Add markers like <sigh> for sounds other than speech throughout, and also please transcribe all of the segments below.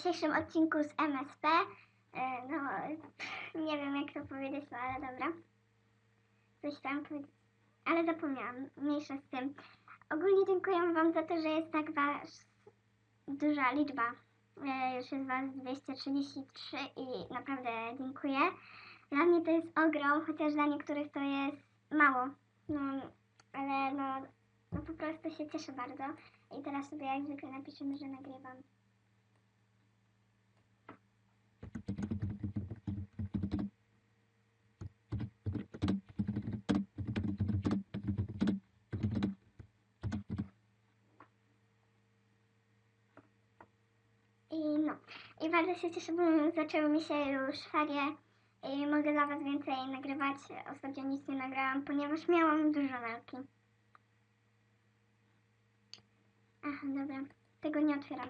dzisiejszym odcinku z MSP. E, no, nie wiem jak to powiedzieć, no ale dobra. Coś tam powiedzieć, ale zapomniałam. Mniejsza z tym. Ogólnie dziękuję Wam za to, że jest tak was duża liczba. E, już jest Was 233 i naprawdę dziękuję. Dla mnie to jest ogrom, chociaż dla niektórych to jest mało. No, ale no, no po prostu się cieszę bardzo. I teraz sobie jak zwykle napiszemy, że nagrywam. I no, i bardzo się cieszę, bo zaczęły mi się już ferie i mogę dla Was więcej nagrywać. Ostatnio nic nie nagrałam, ponieważ miałam dużo nauki. Aha, dobra, tego nie otwieram.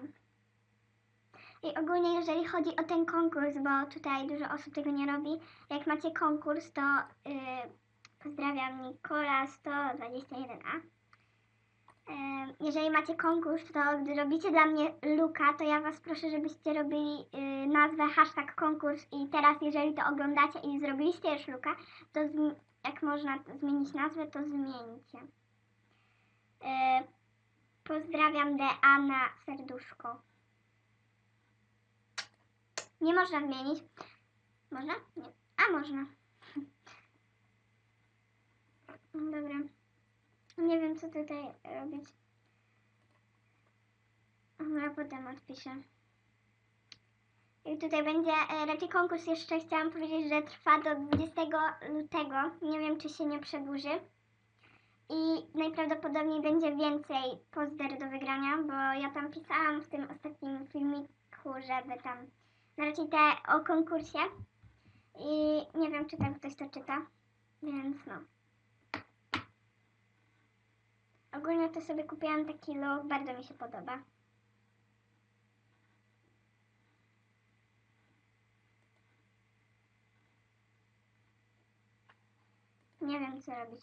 I ogólnie jeżeli chodzi o ten konkurs, bo tutaj dużo osób tego nie robi, jak macie konkurs, to yy, pozdrawiam Nikola 121a. Jeżeli macie konkurs, to robicie dla mnie luka, to ja Was proszę, żebyście robili y, nazwę hashtag konkurs i teraz jeżeli to oglądacie i zrobiliście już luka, to jak można zmienić nazwę, to zmieńcie. Y, pozdrawiam DA na serduszko. Nie można zmienić. Można? Nie. A można. <laughs> Dobra. Nie wiem, co tutaj robić. Ja potem odpiszę. I tutaj będzie e, raczej konkurs jeszcze chciałam powiedzieć, że trwa do 20 lutego. Nie wiem, czy się nie przedłuży. I najprawdopodobniej będzie więcej pozder do wygrania, bo ja tam pisałam w tym ostatnim filmiku, żeby tam no raczej te o konkursie. I nie wiem, czy tam ktoś to czyta, więc no. Ogólnie to sobie kupiłam taki look, bardzo mi się podoba. Nie wiem co robić.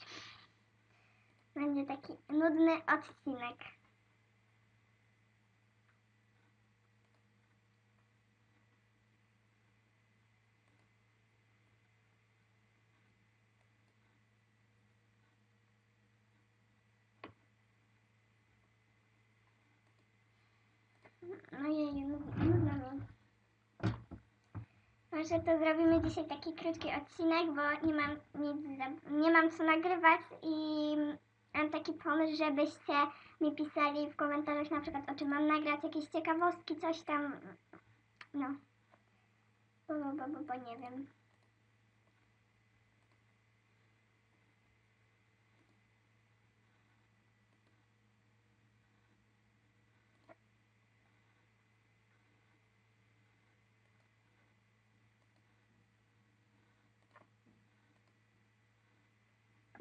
Będzie taki nudny odcinek. Może to zrobimy dzisiaj taki krótki odcinek, bo nie mam nic, nie mam co nagrywać i mam taki pomysł, żebyście mi pisali w komentarzach na przykład o czym mam nagrać, jakieś ciekawostki, coś tam. No. Bo, bo, bo, bo nie wiem.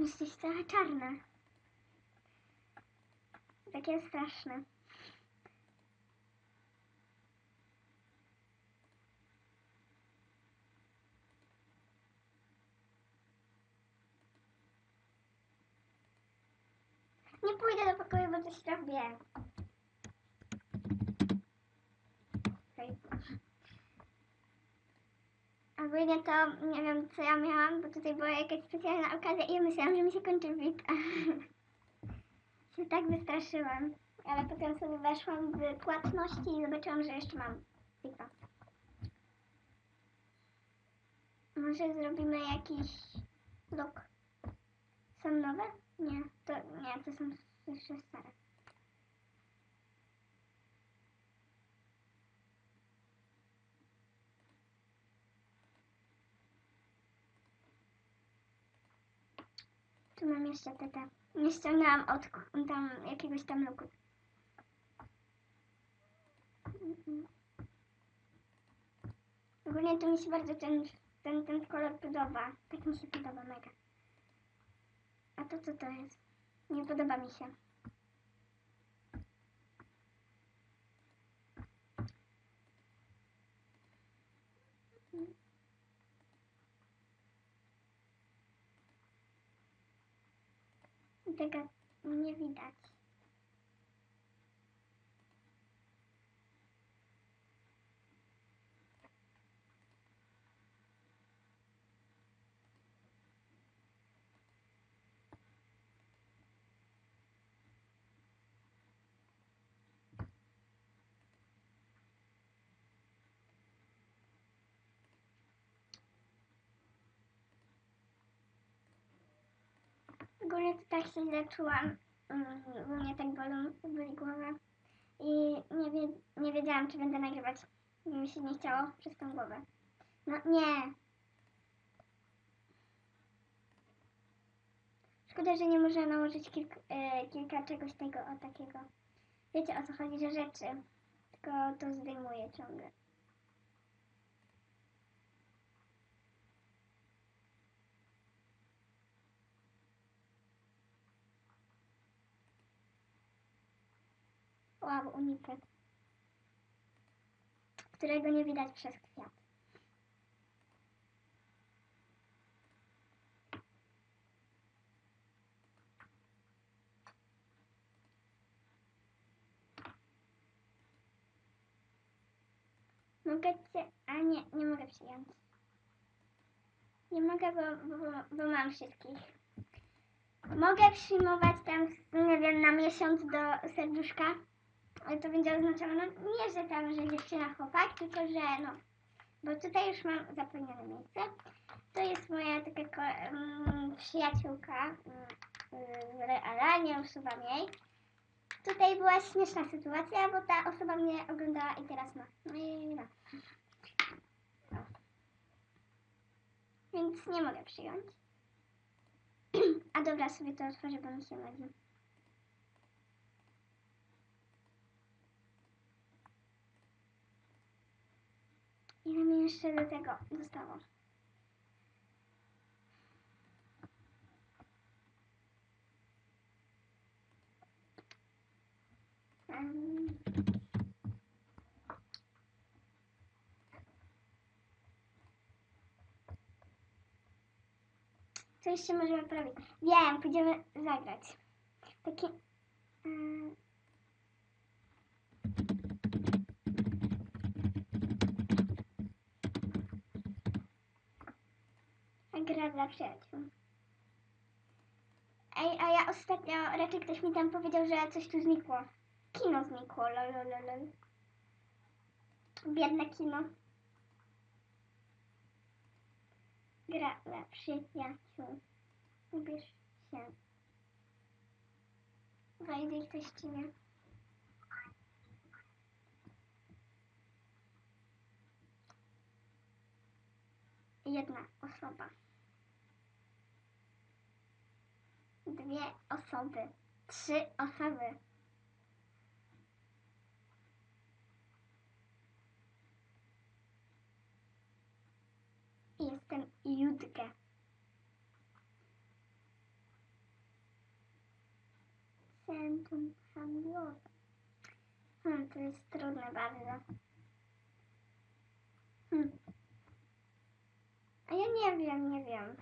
Jesteś trochę czarna. Takie straszne. Nie pójdę do pokoju, bo coś robię. Ogólnie to nie wiem co ja miałam, bo tutaj była jakaś specjalna okazja i ja myślałam, że mi się kończy VIP. <laughs> się tak wystraszyłam. Ale potem sobie weszłam w płatności i zobaczyłam, że jeszcze mam VIPa. Może zrobimy jakiś look. Są nowe? Nie, to nie, to są jeszcze stare. Tu mam jeszcze te, te. Nie ściągnęłam od tam jakiegoś tam luku. Ogólnie to mi się bardzo ten, ten, ten kolor podoba. Tak mi się podoba mega. A to co to jest? Nie podoba mi się. Tego nie widać. To tak się źle czułam, mm, bo mnie tak bolą, boli głowa. I nie, wie, nie wiedziałam, czy będę nagrywać. Mi się nie chciało przez tą głowę. No nie. Szkoda, że nie można nałożyć kilk, e, kilka czegoś tego o takiego. Wiecie o co chodzi, że rzeczy. Tylko to zdejmuję ciągle. Wow, unikat. Którego nie widać przez kwiat. Mogę cię... A nie, nie mogę przyjąć. Nie mogę, bo, bo, bo mam wszystkich. Mogę przyjmować tam, nie wiem, na miesiąc do serduszka. Ale to będzie oznaczało, no nie, że tam, że dziewczyna chłopak, tylko że no. Bo tutaj już mam zapełnione miejsce. To jest moja taka mm, przyjaciółka mm, z Reala, nie usuwam jej. Tutaj była śmieszna sytuacja, bo ta osoba mnie oglądała i teraz ma. No i no. Więc nie mogę przyjąć. <clears throat> A dobra, sobie to otworzę, bo mi się nudzi. Ile mi jeszcze do tego zostało? Em, Co jeszcze możemy porobić? Wiem, pójdziemy zagrać. Taki... em, Gra dla przyjaciół. Ej, a ja ostatnio, raczej ktoś mi tam powiedział, że coś tu znikło. Kino znikło, lolololol. Biedne kino. Gra dla przyjaciół. Ubierz się. Wejdzie ktoś czy nie? Jedna osoba. Dwie osoby. Trzy osoby. Jestem Judkę. Centrum handlowe. Hmm, to jest trudne bardzo. Hmm. A ja nie wiem, nie wiem.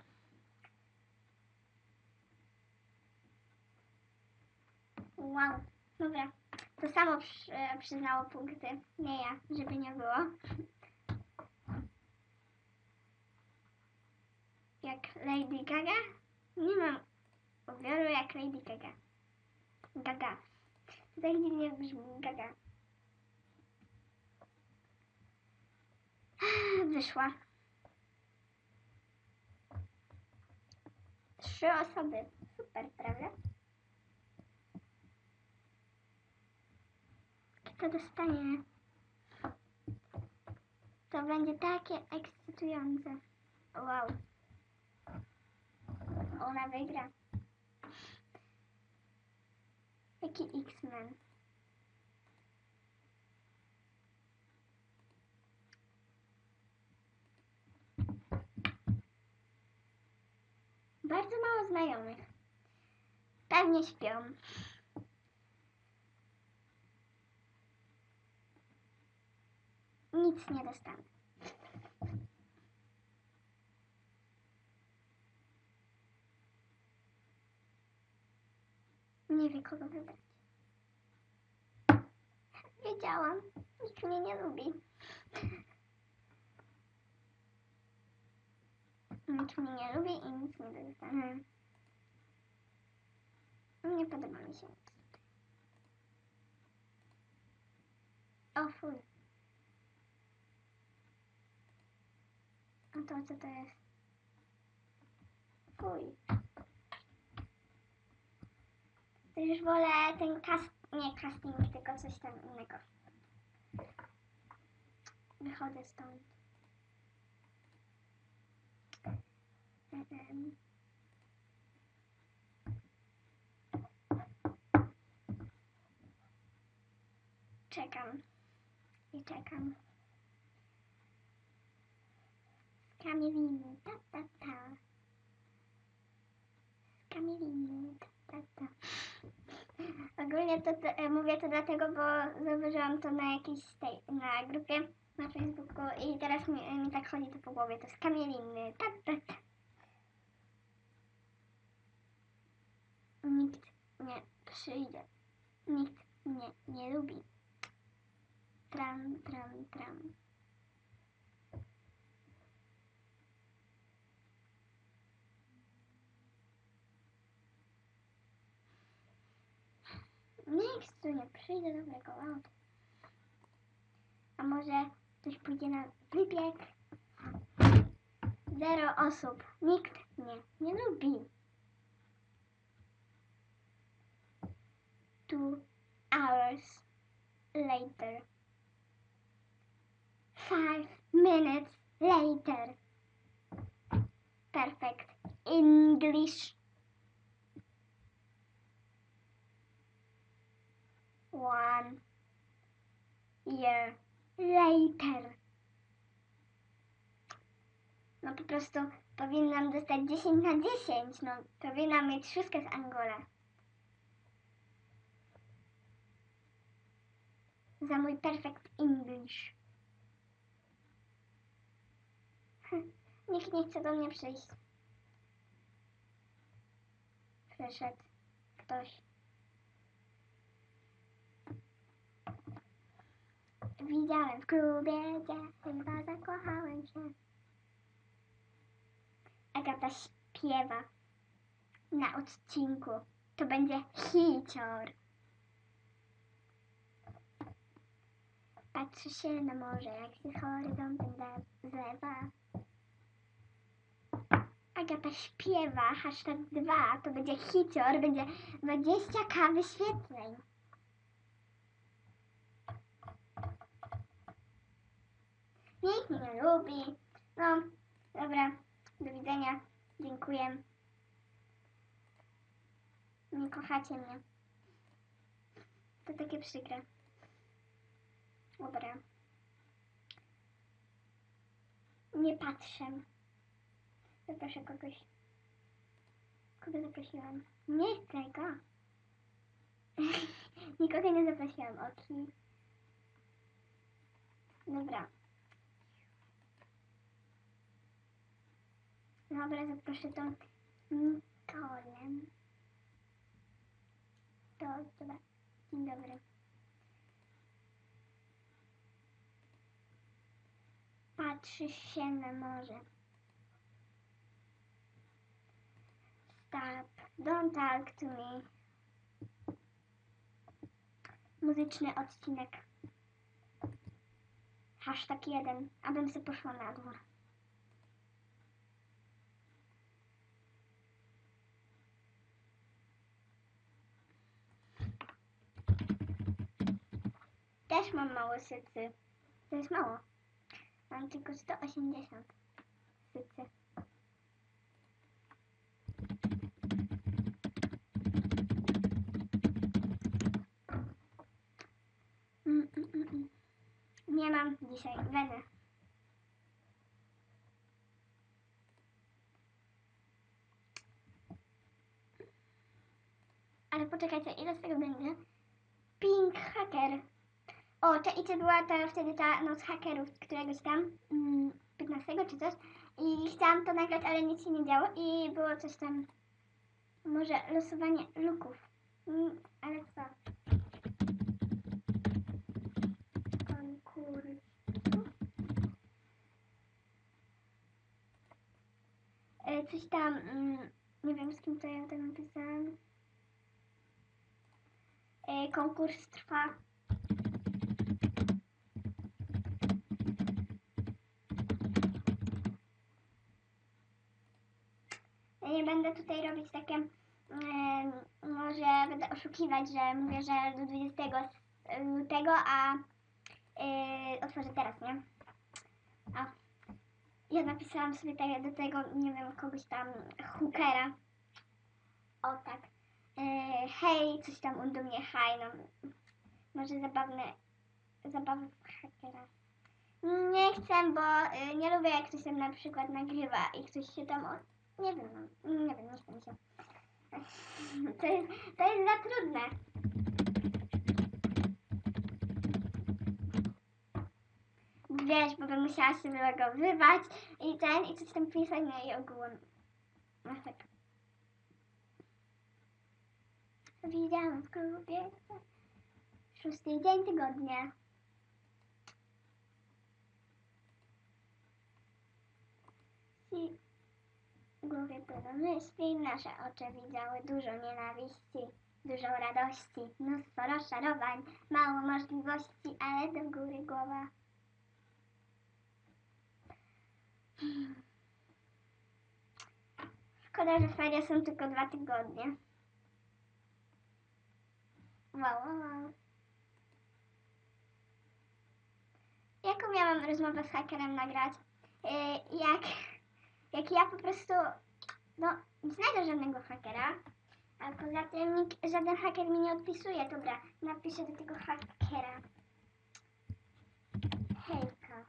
Wow, dobra. To samo e, przyznało punkty, nie ja, żeby nie było. Jak Lady Gaga? Nie mam ubioru jak Lady Gaga. Gaga. To dziwnie brzmi Gaga. <sighs> Wyszła. Trzy osoby. Super, prawda? Kto dostanie? To będzie takie ekscytujące. Wow. Ona wygra. Jaki X-Men? Bardzo mało znajomych. Pewnie śpią. Nic nie dostanę. Nie wie kogo wybrać. Wiedziałam. Nikt mnie nie lubi. Nikt mnie nie lubi i nic nie dostanę. Nie podoba mi się. O. to co to jest? Fuj. Już wolę ten cast... Nie casting, tylko coś tam innego. Wychodzę stąd. Em. Czekam. I czekam. Kamieliny, ta ta ta. Kamieliny, ta ta ta. Ogólnie to, to e, mówię to dlatego, bo zauważyłam to na jakiejś tej, na grupie na Facebooku i teraz mi, mi tak chodzi to po głowie. To jest kamieliny, ta ta ta. Nikt nie przyjdzie. Nikt mnie nie lubi. Tram, tram, tram. Nikt tu nie przyjdzie dobrego auta. A może ktoś pójdzie na wybieg? Zero osób. Nikt mnie nie lubi. Two hours later. Five minutes later. Perfect English. One year later. No po prostu powinnam dostać 10 na 10. No powinnam mieć szóstkę z Angola. Za mój perfect English. Hm, Nikt nie chce do mnie przyjść. Przyszedł ktoś. Widziałem w klubie, gdzie chyba zakochałem się. Agata śpiewa na odcinku. To będzie hicior. Patrzy się na morze, jak się horyzontem zlewa. Agata śpiewa, hashtag 2, to będzie hicior, będzie 20k wyświetleń. Nikt mnie nie lubi. No, dobra, do widzenia, dziękuję. Nie kochacie mnie. To takie przykre. Dobra. Nie patrzę. Zaproszę kogoś. Kogo zaprosiłam? Nie chcę go. <laughs> Nikogo nie zaprosiłam, oki. Dobra. Dobra, zaproszę tą Nikolę. To, dobra. Dzień dobry. Patrzysz się na morze. Stop. Don't talk to me. Muzyczny odcinek. Hashtag jeden. Abym sobie poszła na dwór. Mam mało sycy. To jest mało. Mam tylko 180 sycy. Mm, mm, mm, mm. Nie mam dzisiaj weny. Ale poczekajcie, ile z tego będzie? Pink Hacker. O, to i to była ta wtedy ta noc hakerów któregoś tam, mm, 15 czy coś. I chciałam to nagrać, ale nic się nie działo i było coś tam, może losowanie luków. Mm, ale co? Konkurs. E, Coś tam, mm, nie wiem z kim to ja to napisałam. E, Konkurs trwa Może będę oszukiwać, że mówię, że do 20 lutego, a yy, otworzę teraz, nie? A ja napisałam sobie tak, do tego, nie wiem, kogoś tam, hookera. O tak. Yy, hej, coś tam on do mnie, haj, no. Może zabawne, zabawy hakera. Nie chcę, bo nie lubię jak ktoś tam na przykład nagrywa i ktoś się tam... O... Nie wiem, no, nie wiem, nie mi się. <laughs> To jest, to jest za trudne. Wiesz, bo bym musiała się wylogowywać i ten, i coś tam pisać, no i ogółem. No tak. Widziałam w klubie. Szósty dzień tygodnia. Głowie pełno myśli, nasze oczy widziały dużo nienawiści, dużo radości, mnóstwo rozczarowań, mało możliwości, ale do góry głowa. Szkoda, że ferie są tylko dwa tygodnie. Wow, wow. Jaką miałam rozmowę z hakerem nagrać? Yy, jak, jak ja po prostu, no, nie znajdę żadnego hakera, a poza tym żaden haker mi nie odpisuje. Dobra, napiszę do tego hakera. Hejka.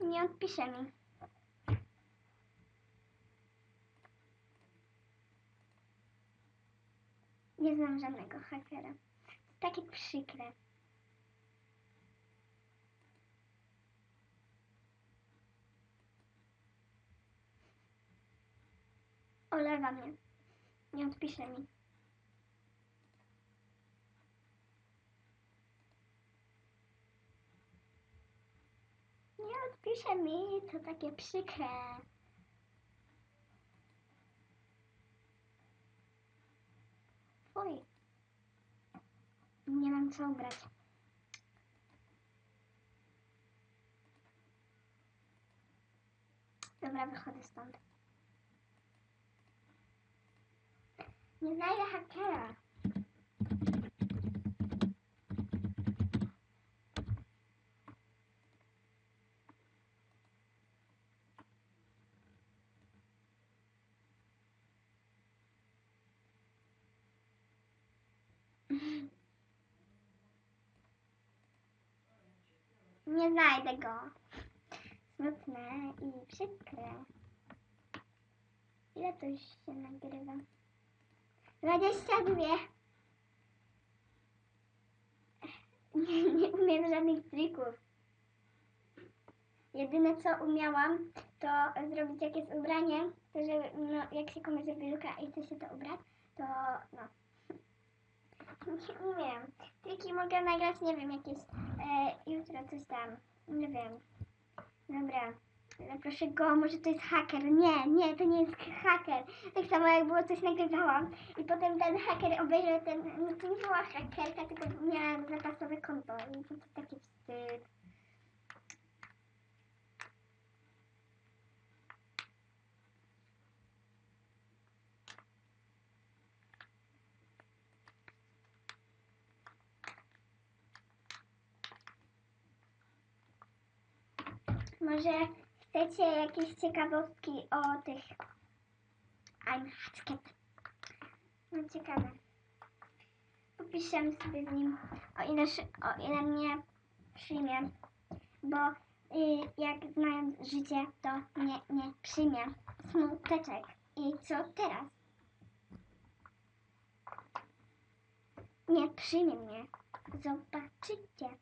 Nie odpisze mi. Nie znam żadnego hakera. Takie przykre. Olewa mnie. Nie odpisze mi. Nie odpisze mi, to takie przykre. Fuj. Nie mam co ubrać. Dobra, wychodzę stąd. Nie znajdę hakera. Nie znajdę go. Smutne i przykre. Ile to już się nagrywa? 22. Nie, nie umiem żadnych trików. Jedyne co umiałam, to zrobić jak jest ubranie, to że no, jak się komuś zrobi luka i chce się to ubrać, to no. Nie umiem. Triki mogę nagrać, nie wiem, jakieś e, jutro coś tam. Nie wiem. Dobra. Zaproszę go, może to jest haker. Nie, nie, to nie jest haker. Tak samo jak było coś nagrywałam i potem ten haker obejrzał ten, no to nie była hakerka, tylko miała zapasowe konto i to taki wstyd. Może chcecie jakieś ciekawostki o tych I'm Hatchket. No ciekawe. Popiszę sobie z nim, o ile, o ile mnie przyjmie, bo y, jak znając życie, to mnie nie przyjmie. Smuteczek. I co teraz? Nie przyjmie mnie. Zobaczycie.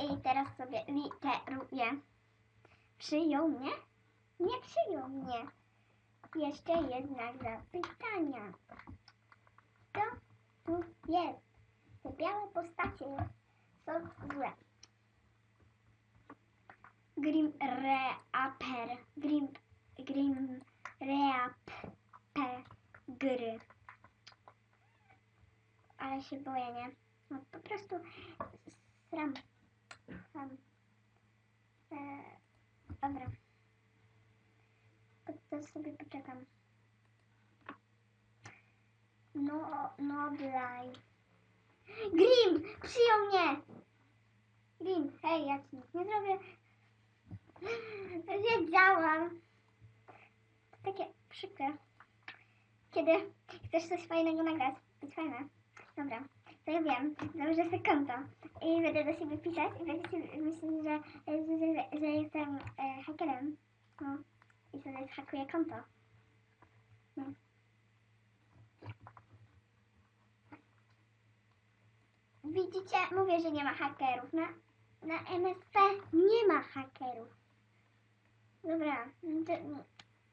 I teraz sobie literuję. Przyjął mnie? Nie przyjął mnie. Jeszcze jednak zapytania. Kto tu jest? Te białe postacie są złe. Grim Reaper. Grim, Grim Reaper. Gry. Ale się boję, nie? No po prostu. Sram. E, dobra. To, sobie poczekam. O, no blaj. Grim! Przyjął mnie! Grim, hej, ja ci nic nie zrobię. <laughs> Wiedziałam. To takie przykre. Kiedy chcesz coś fajnego nagrać, to jest fajne. Dobra, to ja wiem, założę sobie konto i będę do siebie pisać i będę sobie myśleć, że, że, że, jestem e, hakerem. No i sobie zhakuję konto. No. Widzicie, mówię, że nie ma hakerów. Na, na MSP nie ma hakerów. Dobra, no to,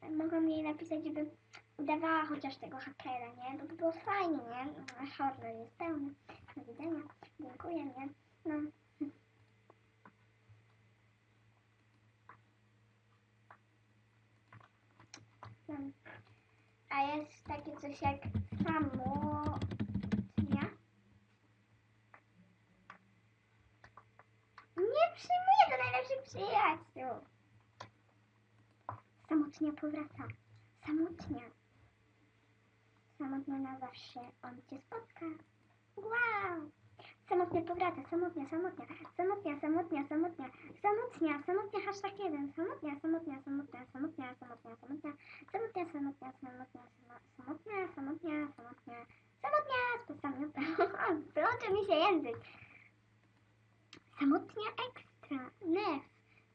mogłam jej napisać, żeby udawała chociaż tego hakera, nie? Bo to było fajnie, nie? No, horror jest pełny. Do widzenia. Dziękuję, nie? No. No. A jest takie coś jak samotnia. Nie przyjmuję do najlepszych przyjaciół. Samotnia powraca. Samotnia. Samotnia na zawsze. On cię spotka. Wow! Samotnia powraca. Samotnia, samotnia. Samotnia, samotnia, samotnia. Samotnia, samotnia, hashtag jeden. Samotnia, samotnia, samotnia, samotnia, samotnia, samotnia. Samotnia, samotnia, samotnia, samo- samotnia, samotnia, samotnia. Samotnia, samotnia. Wyłączy mi się język. Samotnia ekstra. Nef.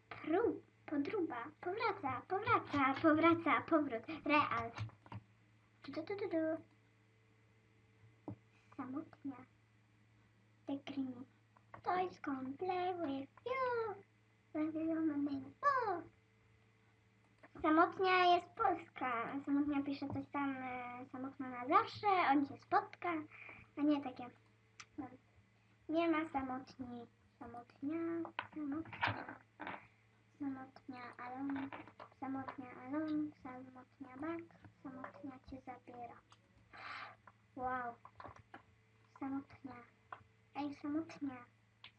Prób. Podruba. Powraca, powraca, powraca, powrót. Real. Tu, tu, tu, tu, tu. Samotnia. The green. Toys come play with you. Samotnia jest polska. Samotnia pisze coś tam e, samotna na zawsze, on się spotka. A nie takie. No. Nie ma samotni. Samotnia, samotnia. Samotnia alone, samotnia alone, samotnia back, samotnia cię zabiera. Wow. Samotnia. Ej, samotnia.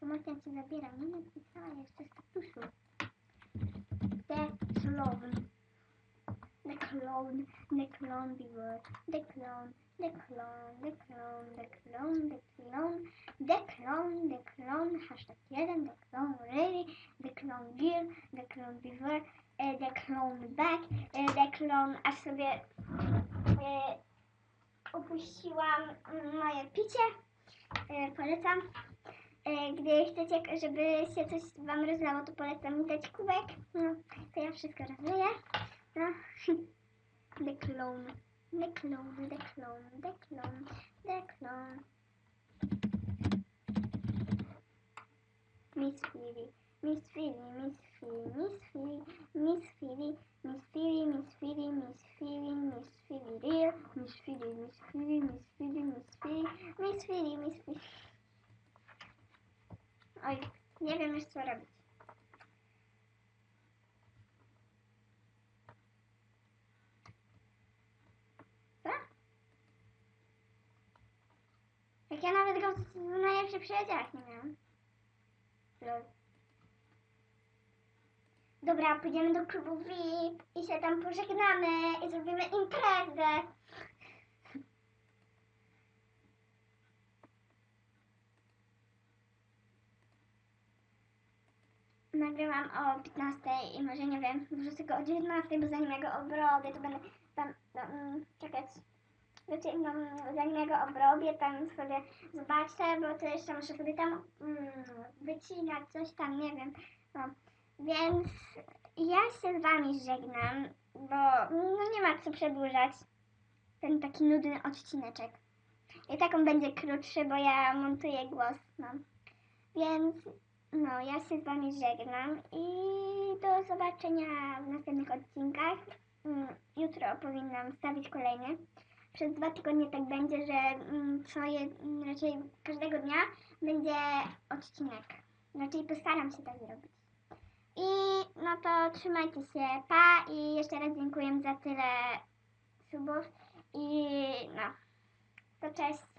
Samotnia cię zabiera. Nie napisała jeszcze statusu. The clone. The clone. The clone beaver. The clone. The clone. The clone. The clone. The clone. The clone. The clone. Hashtag jeden. The clone really. The clone gear. The clone beaver. e, The clone back. e, The clone. Aż sobie upuściłam mm, moje picie. E, Polecam. E, Gdy chcecie, żeby się coś Wam rozlało, to polecam dać kubek. No, to ja wszystko rozleję. No. <laughs> The clone. The clone, the clone, the clone, the clone. Miss Philly, Miss Philly, Miss Philly, Miss Philly, Miss Philly, Miss Philly, Miss Philly, Miss Philly, Miss Philly, Miss Philly. Oj, nie wiem już co robić. Co? Jak ja nawet go w najlepszych przyjacielach nie miałam. Lol. Dobra, pójdziemy do klubu VIP i się tam pożegnamy i zrobimy imprezę. Nagrywam o 15 i może nie wiem, wrzucę go o 19, bo zanim ja go obrobię, to będę tam no, mm, czekać. No, zanim ja go obrobię, tam sobie zobaczę, bo to jeszcze muszę sobie tam mm, wycinać, coś tam, nie wiem. No. Więc ja się z wami żegnam, bo no, nie ma co przedłużać ten taki nudny odcineczek. I tak on będzie krótszy, bo ja montuję głos, no. Więc no, ja się z wami żegnam i do zobaczenia w następnych odcinkach. Mm, Jutro powinnam wstawić kolejny. Przez dwa tygodnie tak będzie, że mm, co je, raczej każdego dnia będzie odcinek. Raczej postaram się tak zrobić. I no to trzymajcie się, pa i jeszcze raz dziękuję za tyle subów i no, to cześć.